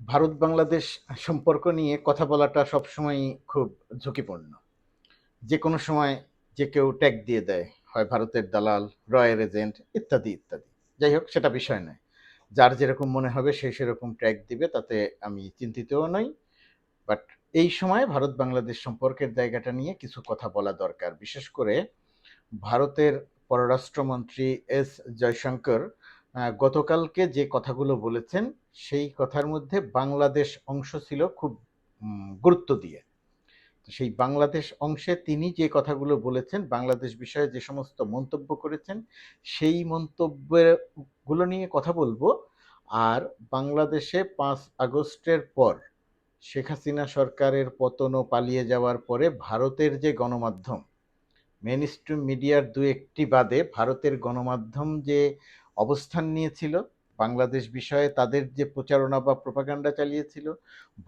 ভারত বাংলাদেশ সম্পর্ক নিয়ে কথা বলাটা সবসময় খুব ঝুঁকিপূর্ণ। যে কোনো সময় যে কেউ ট্যাগ দিয়ে দেয়, হয় ভারতের দালাল রয়্যাল এজেন্ট ইত্যাদি ইত্যাদি। যাই হোক, সেটা বিষয় নয়। যার যেরকম মনে হবে সে সেরকম ট্যাগ দিবে, তাতে আমি চিন্তিতও নই। বাট এই সময় ভারত বাংলাদেশ সম্পর্কের জায়গাটা নিয়ে কিছু কথা বলা দরকার। বিশেষ করে ভারতের পররাষ্ট্রমন্ত্রী এস জয়শঙ্কর গতকালকে যে কথাগুলো বলেছেন সেই কথার মধ্যে বাংলাদেশ অংশ ছিল খুব গুরুত্ব দিয়ে। সেই বাংলাদেশ অংশে তিনি যে কথাগুলো বলেছেন, বাংলাদেশ বিষয়ে যে সমস্ত মন্তব্য করেছেন, সেই মন্তব্যগুলো নিয়ে কথা বলব। আর বাংলাদেশে পাঁচ আগস্টের পর শেখ হাসিনা সরকারের পতন ও পালিয়ে যাওয়ার পরে ভারতের যে গণমাধ্যম মেন স্ট্রিম মিডিয়ার দু একটি বাদে ভারতের গণমাধ্যম যে অবস্থান নিয়েছিল বাংলাদেশ বিষয়ে তাদের যে প্রচারণা বা প্রপাগান্ডা চালিয়েছিল,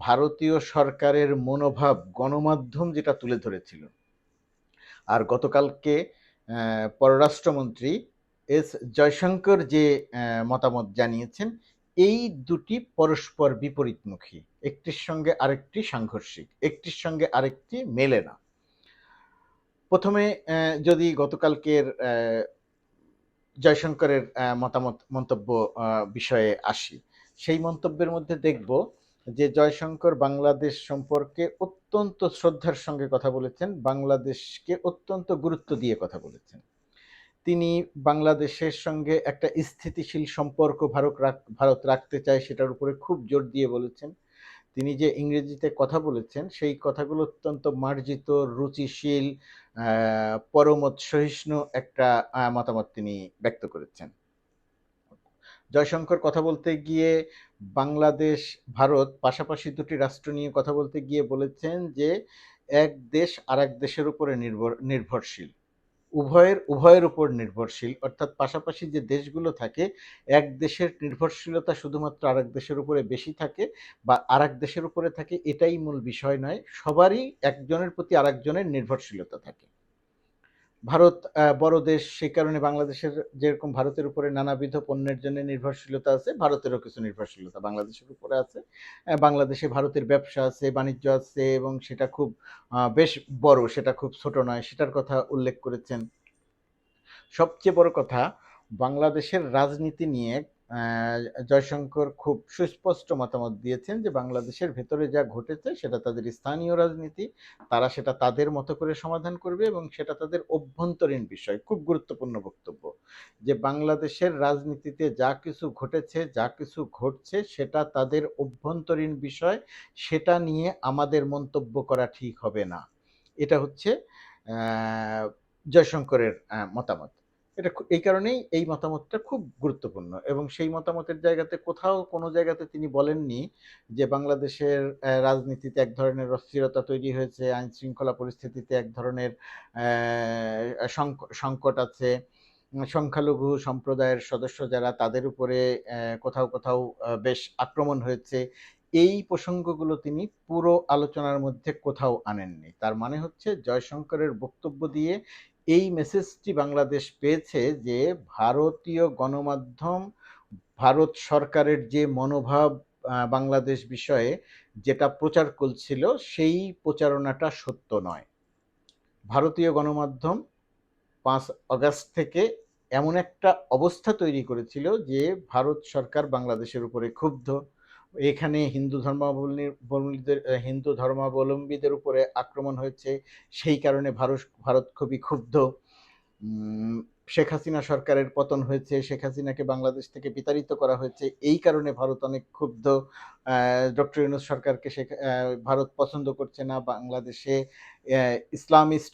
ভারতীয় সরকারের মনোভাব, গণমাধ্যম যেটা তুলে ধরেছিল। আর গতকালকে পররাষ্ট্রমন্ত্রী এস জয়শঙ্কর যে মতামত জানিয়েছেন, এই দুটি পরস্পর বিপরীতমুখী, একটির সঙ্গে আরেকটি সাংঘর্ষিক, একটির সঙ্গে আরেকটি মেলে না। প্রথমে যদি গতকালকের জয়শঙ্করের মতামত, মন্তব্য বিষয়ে আসি। সেই মন্তব্যের মধ্যে দেখব যে জয়শঙ্কর বাংলাদেশ সম্পর্কে অত্যন্ত শ্রদ্ধার সঙ্গে কথা বলেছেন, বাংলাদেশকে অত্যন্ত গুরুত্ব দিয়ে কথা বলেছেন। তিনি বাংলাদেশের সঙ্গে একটা স্থিতিশীল সম্পর্ক ভারত ভারত রাখতে চায়, সেটার উপরে খুব জোর দিয়ে বলেছেন। তিনি যে ইংরেজিতে কথা বলেছেন, সেই কথাগুলো অত্যন্ত মার্জিত, রুচিশীল পরমত সহিষ্ণু একটা মতামত তিনি ব্যক্ত করেছেন। জয়শঙ্কর কথা বলতে গিয়ে বাংলাদেশ, ভারত পাশাপাশি দুটি রাষ্ট্র নিয়ে কথা বলতে গিয়ে বলেছেন যে, এক দেশ আর এক দেশের উপরে নির্ভর, নির্ভরশীল। উভয়ের উভয়ের উপর নির্ভরশীল। অর্থাৎ পাশাপাশি যে দেশগুলো থাকে, এক দেশের নির্ভরশীলতা শুধুমাত্র আরেক দেশের উপরে বেশি থাকে বা আরেক দেশের উপরে থাকে, এটাই মূল বিষয় নয়। সবারই একজনের প্রতি আরেকজনের নির্ভরশীলতা থাকে। ভারত বড় দেশ সেই কারণে বাংলাদেশের যেরকম ভারতের উপরে নানাবিধ পণ্যের জন্য নির্ভরশীলতা আছে, ভারতেরও কিছু নির্ভরশীলতা বাংলাদেশের উপরে আছে। বাংলাদেশে ভারতের ব্যবসা আছে, বাণিজ্য আছে এবং সেটা খুব বেশ বড়, সেটা খুব ছোট নয়, সেটার কথা উল্লেখ করেছেন। সবচেয়ে বড় কথা, বাংলাদেশের রাজনীতি নিয়ে জয়শঙ্কর খুব সুস্পষ্ট মতামত দিয়েছেন যে বাংলাদেশের ভেতরে যা ঘটেছে সেটা তাদের স্থানীয় রাজনীতি, তারা সেটা তাদের মতো করে সমাধান করবে এবং সেটা তাদের অভ্যন্তরীণ বিষয়। খুব গুরুত্বপূর্ণ বক্তব্য যে বাংলাদেশের রাজনীতিতে যা কিছু ঘটেছে, যা কিছু ঘটছে সেটা তাদের অভ্যন্তরীণ বিষয়, সেটা নিয়ে আমাদের মন্তব্য করা ঠিক হবে না। এটা হচ্ছে জয়শঙ্করের মতামত। এটা এই কারণেই এই মতামতটা খুব গুরুত্বপূর্ণ এবং সেই মতামতের জায়গাতে কোথাও কোনো জায়গাতে তিনি বলেননি যে বাংলাদেশের রাজনীতিতে এক ধরনের অস্থিরতা তৈরি হয়েছে আইন শৃঙ্খলা পরিস্থিতিতে এক ধরনের সংক- সংকট আছে। সংখ্যালঘু সম্প্রদায়ের সদস্য যারা তাদের উপরে কোথাও কোথাও বেশ আক্রমণ হয়েছে। এই প্রসঙ্গগুলো তিনি পুরো আলোচনার মধ্যে কোথাও আনেননি। তার মানে হচ্ছে জয়শঙ্করের বক্তব্য দিয়ে এই মেসেজটি বাংলাদেশ পেয়েছে যে ভারতীয় গণমাধ্যম, ভারত সরকারের যে মনোভাব বাংলাদেশ বিষয়ে যেটা প্রচার করছিল সেই প্রচারণাটা সত্য নয়। ভারতীয় গণমাধ্যম পাঁচ আগস্ট থেকে এমন একটা অবস্থা তৈরি করেছিল যে ভারত সরকার বাংলাদেশের উপরে ক্ষুব্ধ। এখানে হিন্দু ধর্মাবলম্বীদের হিন্দু ধর্মাবলম্বীদের উপরে আক্রমণ হয়েছে। সেই কারণে ভারত ভারত খুবই ক্ষুব্ধ। শেখ হাসিনা সরকারের পতন হয়েছে, শেখ হাসিনাকে বাংলাদেশ থেকে বিতাড়িত করা হয়েছে। এই কারণে ভারত অনেক ক্ষুব্ধ। ডক্টর ইউনুস সরকারকে শেখ ভারত পছন্দ করছে না। বাংলাদেশে ইসলামিস্ট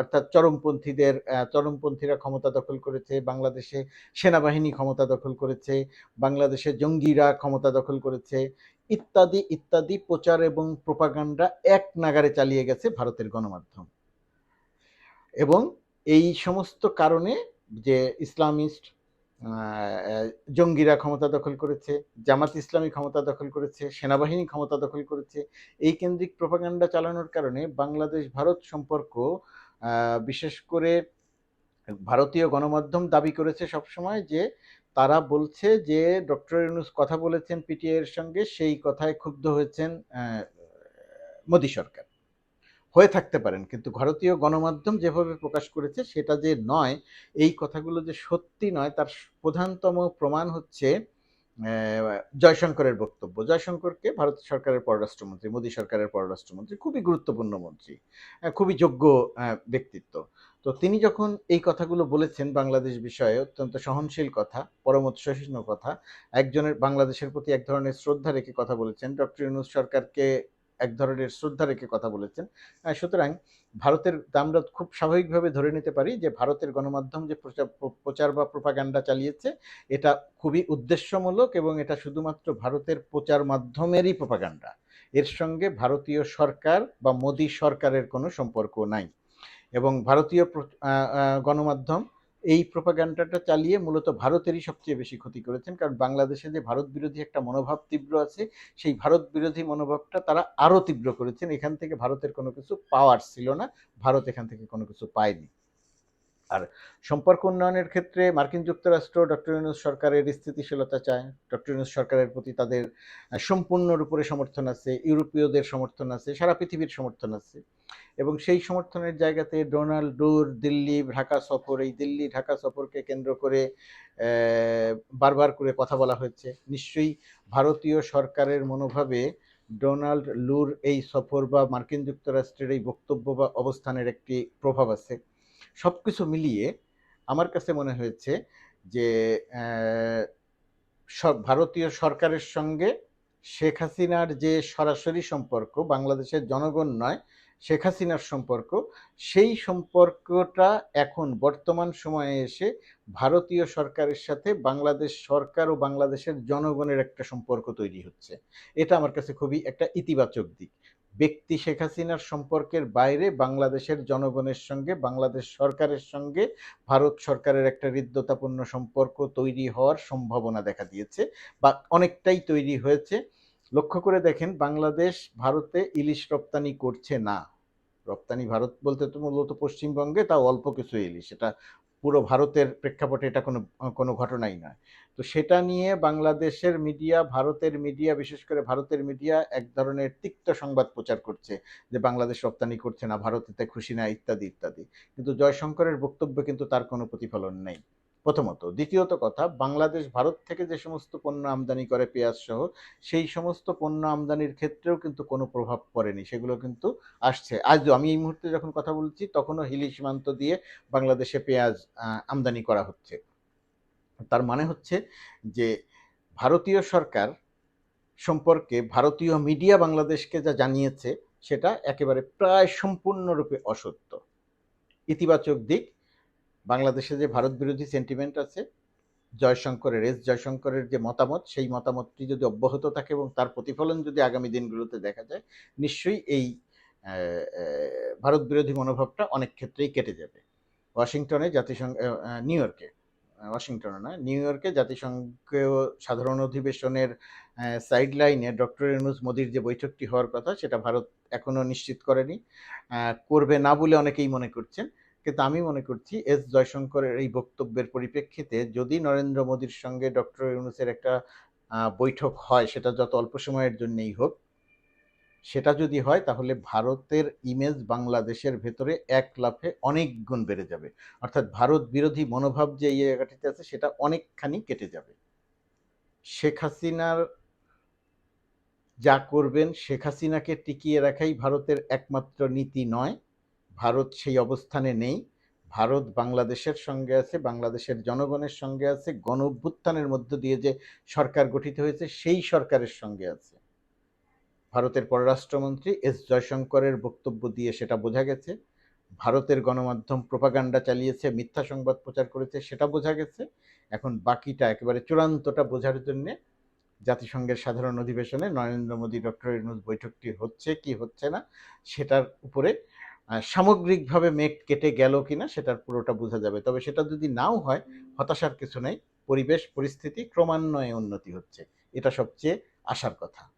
অর্থাৎ চরমপন্থীদের চরমপন্থীরা ক্ষমতা দখল করেছে। বাংলাদেশে সেনাবাহিনী ক্ষমতা দখল করেছে। বাংলাদেশে জঙ্গিরা ক্ষমতা দখল করেছে। ইত্যাদি ইত্যাদি প্রচার এবং প্রপাগান্ডা এক নাগারে চালিয়ে গেছে ভারতের গণমাধ্যম। এবং এই সমস্ত কারণে যে ইসলামিস্ট জঙ্গিরা ক্ষমতা দখল করেছে, জামাত ইসলামী ক্ষমতা দখল করেছে, সেনাবাহিনী ক্ষমতা দখল করেছে, এই কেন্দ্রিক প্রপাগান্ডা চালানোর কারণে বাংলাদেশ ভারত সম্পর্ক বিশেষ করে ভারতীয় গণমাধ্যম দাবি করেছে সবসময় যে তারা বলছে যে ডক্টর ইউনুস কথা বলেছেন পিটিআই এর সঙ্গে, সেই কথায় ক্ষুব্ধ হয়েছেন মোদী সরকার। হয়ে থাকতে পারেন। কিন্তু ভারতীয় গণমাধ্যম যেভাবে প্রকাশ করেছে, সেটা যে নয়, এই কথাগুলো যে সত্যি নয়, তার প্রধানতম প্রমাণ হচ্ছে জয়শঙ্করের বক্তব্য। জয়শঙ্করকে ভারত সরকারের পররাষ্ট্রমন্ত্রী, মোদী সরকারের পররাষ্ট্রমন্ত্রী খুবই গুরুত্বপূর্ণ মন্ত্রী খুবই যোগ্য ব্যক্তিত্ব। তো তিনি যখন এই কথাগুলো বলেছেন, বাংলাদেশ বিষয়ে অত্যন্ত সহনশীল কথা পরমত সহিষ্ণু কথা, একজনের, বাংলাদেশের প্রতি এক ধরনের শ্রদ্ধা রেখে কথা বলেছেন, ডক্টর ইউনুস সরকারকে এক ধরনের শ্রদ্ধা রেখে কথা বলেছেন। সুতরাং ভারতের আমরা খুব স্বাভাবিকভাবে ধরে নিতে পারি যে, ভারতের গণমাধ্যম যে প্রচার বা প্রোপাগান্ডা চালিয়েছে, এটা খুবই উদ্দেশ্যমূলক এবং এটা শুধুমাত্র ভারতের প্রচার মাধ্যমেরই প্রোপাগান্ডা। এর সঙ্গে ভারতীয় সরকার বা মোদী সরকারের কোনো সম্পর্ক নাই এবং ভারতীয় গণমাধ্যম এই প্রোপাগান্ডাটা চালিয়ে মূলত ভারতেরই সবচেয়ে বেশি ক্ষতি করেছেন। কারণ বাংলাদেশে যে ভারত বিরোধী একটা মনোভাব তীব্র আছে, সেই ভারত বিরোধী মনোভাবটা তারা আরও তীব্র করেছেন। এখান থেকে ভারতের কোনো কিছু পাওয়ার ছিল না। ভারত এখান থেকে কোনো কিছু পায়নি। আর সম্পর্ক উন্নয়নের ক্ষেত্রে মার্কিন যুক্তরাষ্ট্র ডক্টর ইউনুস সরকারের স্থিতিশীলতা চায়। ডক্টর ইউনুস সরকারের প্রতি তাদের সম্পূর্ণরূপে সমর্থন আছে, ইউরোপীয়দের সমর্থন আছে, সারা পৃথিবীর সমর্থন আছে। এবং সেই সমর্থনের জায়গাতে ডোনাল্ড ডুর, দিল্লি ঢাকা সফর, এই দিল্লি ঢাকা সফরকে কেন্দ্র করে বারবার করে কথা বলা হয়েছে। নিশ্চয়ই ভারতীয় সরকারের মনোভাবে ডোনাল্ড লুর এই সফর বা মার্কিন যুক্তরাষ্ট্রের এই বক্তব্য বা অবস্থানের একটি প্রভাব আছে। সব কিছু মিলিয়ে আমার কাছে মনে হয়েছে যে ভারতীয় সরকারের সঙ্গে শেখ হাসিনার যে সরাসরি সম্পর্ক, বাংলাদেশের জনগণ নয়, শেখ হাসিনার সম্পর্ক, সেই সম্পর্কটা এখন বর্তমান সময়ে এসে ভারতীয় সরকারের সাথে বাংলাদেশ সরকার ও বাংলাদেশের জনগণের একটা সম্পর্ক তৈরি হচ্ছে। এটা আমার কাছে খুবই একটা ইতিবাচক দিক। ব্যক্তি শেখ হাসিনার সম্পর্কের বাইরে বাংলাদেশের জনগণের সঙ্গে, বাংলাদেশ সরকারের সঙ্গে, ভারত সরকারের একটা হৃদ্যতাপূর্ণ সম্পর্ক তৈরি হওয়ার সম্ভাবনা দেখা দিয়েছে বা অনেকটাই তৈরি হয়েছে। লক্ষ্য করে দেখেন, বাংলাদেশ ভারতে ইলিশ রপ্তানি করছে না। রপ্তানি ভারত বলতে তো মূলত পশ্চিমবঙ্গে, তাও অল্প কিছু ইলিশ। এটা পুরো ভারতের প্রেক্ষাপটে এটা কোনো কোনো ঘটনাই নয়। তো সেটা নিয়ে বাংলাদেশের মিডিয়া, ভারতের মিডিয়া, বিশেষ করে ভারতের মিডিয়া এক ধরনের তিক্ত সংবাদ প্রচার করছে যে বাংলাদেশ রপ্তানি করছে না, ভারতেতে খুশি না, ইত্যাদি ইত্যাদি। কিন্তু জয়শঙ্করের বক্তব্য কিন্তু তার কোনো প্রতিফলন নেই। প্রথমত। দ্বিতীয়ত কথা, বাংলাদেশ, ভারত থেকে যে সমস্ত পণ্য আমদানি করে পেঁয়াজ সহ, সেই সমস্ত পণ্য আমদানির ক্ষেত্রেও কিন্তু কোনো প্রভাব পড়েনি। সেগুলো কিন্তু আসছে। আজও আমি এই মুহূর্তে যখন কথা বলছি, তখনও হিলি সীমান্ত দিয়ে বাংলাদেশে পেঁয়াজ আমদানি করা হচ্ছে। তার মানে হচ্ছে যে ভারতীয় সরকার সম্পর্কে ভারতীয় মিডিয়া বাংলাদেশকে যা জানিয়েছে, সেটা একেবারে প্রায় সম্পূর্ণরূপে অসত্য। ইতিবাচক দিক বাংলাদেশে যে ভারত বিরোধী সেন্টিমেন্ট আছে, জয়শঙ্করের, এস জয়শঙ্করের যে মতামত, সেই মতামতটি যদি অব্যাহত থাকে এবং তার প্রতিফলন যদি আগামী দিনগুলোতে দেখা যায়, নিশ্চয়ই এই ভারত বিরোধী মনোভাবটা অনেক ক্ষেত্রেই কেটে যাবে। ওয়াশিংটনে জাতিসংঘ নিউ ইয়র্কে ওয়াশিংটনে নয়, নিউ ইয়র্কে জাতিসংঘীয় সাধারণ অধিবেশনের সাইড লাইনে ডক্টর ইউনুস মোদির যে বৈঠকটি হওয়ার কথা, সেটা ভারত এখনও নিশ্চিত করেনি। করবে না বলে অনেকেই মনে করছেন। কিন্তু আমি মনে করছি এস জয়শঙ্করের এই বক্তব্যের পরিপ্রেক্ষিতে যদি নরেন্দ্র মোদীর সঙ্গে ডক্টর ইউনুসের একটা বৈঠক হয়, সেটা যত অল্প সময়ের জন্যই হোক, সেটা যদি হয় তাহলে ভারতের ইমেজ বাংলাদেশের ভেতরে এক লাফে অনেক গুণ বেড়ে যাবে। অর্থাৎ ভারত বিরোধী মনোভাব যে এই জায়গাটিতে আছে, সেটা অনেকখানি কেটে যাবে। শেখ হাসিনার যা করবেন, শেখ হাসিনাকে টিকিয়ে রাখাই ভারতের একমাত্র নীতি নয়। ভারত সেই অবস্থানে নেই। ভারত বাংলাদেশের সঙ্গে আছে, বাংলাদেশের জনগণের সঙ্গে আছে, গণ অভ্যুত্থানের মধ্য দিয়ে যে সরকার গঠিত হয়েছে, সেই সরকারের সঙ্গে আছে। ভারতের পররাষ্ট্রমন্ত্রী এস জয়শঙ্করের বক্তব্য দিয়ে সেটা বোঝা গেছে। ভারতের গণমাধ্যম প্রোপাগান্ডা চালিয়েছে, মিথ্যা সংবাদ প্রচার করেছে, সেটা বোঝা গেছে। এখন বাকিটা একেবারে চূড়ান্তটা বোঝার জন্যে জাতিসংঘের সাধারণ অধিবেশনে নরেন্দ্র মোদী ডক্টর ইউনুস বৈঠকটি হচ্ছে কি হচ্ছে না, সেটার উপরে সামগ্রিকভাবে মেঘ কেটে গেল কিনা সেটার পুরোটা বোঝা যাবে। তবে সেটা যদি নাও হয়, হতাশার কিছু নেই। পরিবেশ, পরিস্থিতি ক্রমান্বয়ে উন্নতি হচ্ছে। এটা সবচেয়ে আশার কথা।